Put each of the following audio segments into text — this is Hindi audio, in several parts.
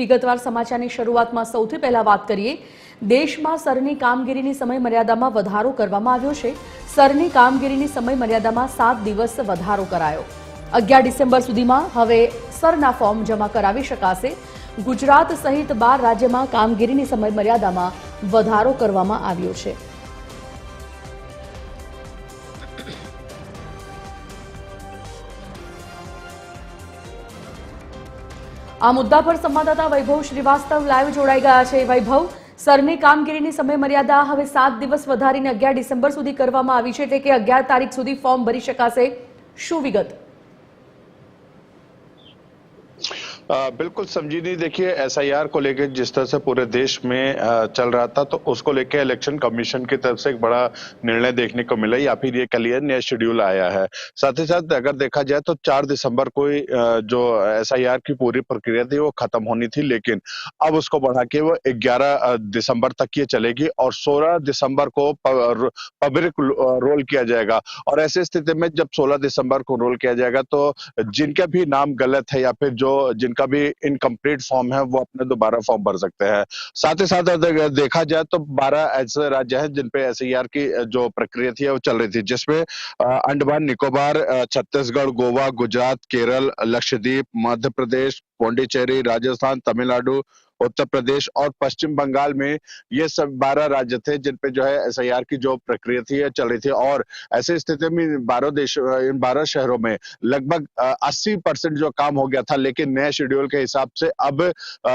વિગતવાર સમાચારની શરૂઆતમાં સૌથી પહેલા વાત કરીએ. દેશમાં સરની કામગીરીની સમય મર્યાદામાં વધારો કરવામાં આવ્યો છે. સરની કામગીરીની સમય મર્યાદામાં સાત દિવસ વધારો કરાયો. અગિયાર ડિસેમ્બર સુધીમાં હવે સરના ફોર્મ જમા કરાવી શકાશે. ગુજરાત સહિત બાર રાજ્યમાં કામગીરીની સમય મર્યાદામાં વધારો કરવામાં આવ્યો છે. આ મુદ્દા પર સંવાદદાતા વૈભવ શ્રીવાસ્તવ લાઈવ જોડાઈ ગયા છે. વૈભવ, સરની કામગીરીની સમય મર્યાદા હવે સાત દિવસ વધારીને અગિયાર ડિસેમ્બર સુધી કરવામાં આવી છે એટલે કે અગિયાર તારીખ સુધી ફોર્મ ભરી શકાશે. શું વિગત? बिल्कुल समझिए देखिए एसआईआर को लेकर जिस तरह से पूरे देश में चल रहा था तो उसको लेकर इलेक्शन कमीशन की तरफ़ से एक बड़ा निर्णय देखने को मिला। या फिर ये कलियर नया शेड्यूल आया है। साथ ही साथ अगर देखा जाए तो चार दिसंबर को ही जो एसआईआर की पूरी प्रक्रिया थी, वो खत्म होनी थी, लेकिन अब उसको बढ़ा के वो ग्यारह दिसंबर तक ये चलेगी और सोलह दिसंबर को पब्लिक रोल किया जाएगा। और ऐसी स्थिति में जब 16 दिसंबर को रोल किया जाएगा तो जिनका भी नाम गलत है या फिर जो जिनका भी इनकम्प्लीट फॉर्म है, वो अपने दोबारा फॉर्म भर सकते हैं। साथ ही साथ अगर देखा जाए तो 12 ऐसे राज्य हैं जिनपे एस की जो प्रक्रिया थी, वो चल रही थी, जिसमें अंडमान, निकोबार छत्तीसगढ़, गोवा, गुजरात, केरल, लक्षद्वीप, मध्य प्रदेश, पौंडीचेरी, राजस्थान, तमिलनाडु उत्तर प्रदेश और पश्चिम बंगाल में ये सब बारह राज्य थे जिन पे जो है एसआईआर की जो प्रक्रिया थी चल रही थी। और ऐसी स्थिति में बारह देश, इन बारह शहरों में लगभग अस्सी परसेंट जो काम हो गया था, लेकिन नए शेड्यूल के हिसाब से अब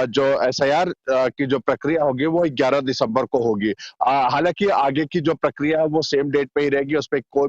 जो एसआईआर की जो प्रक्रिया होगी वो 11 दिसंबर को होगी। हालाँकि आगे की जो प्रक्रिया है वो सेम डेट पे ही रहेगी, उस पर कोई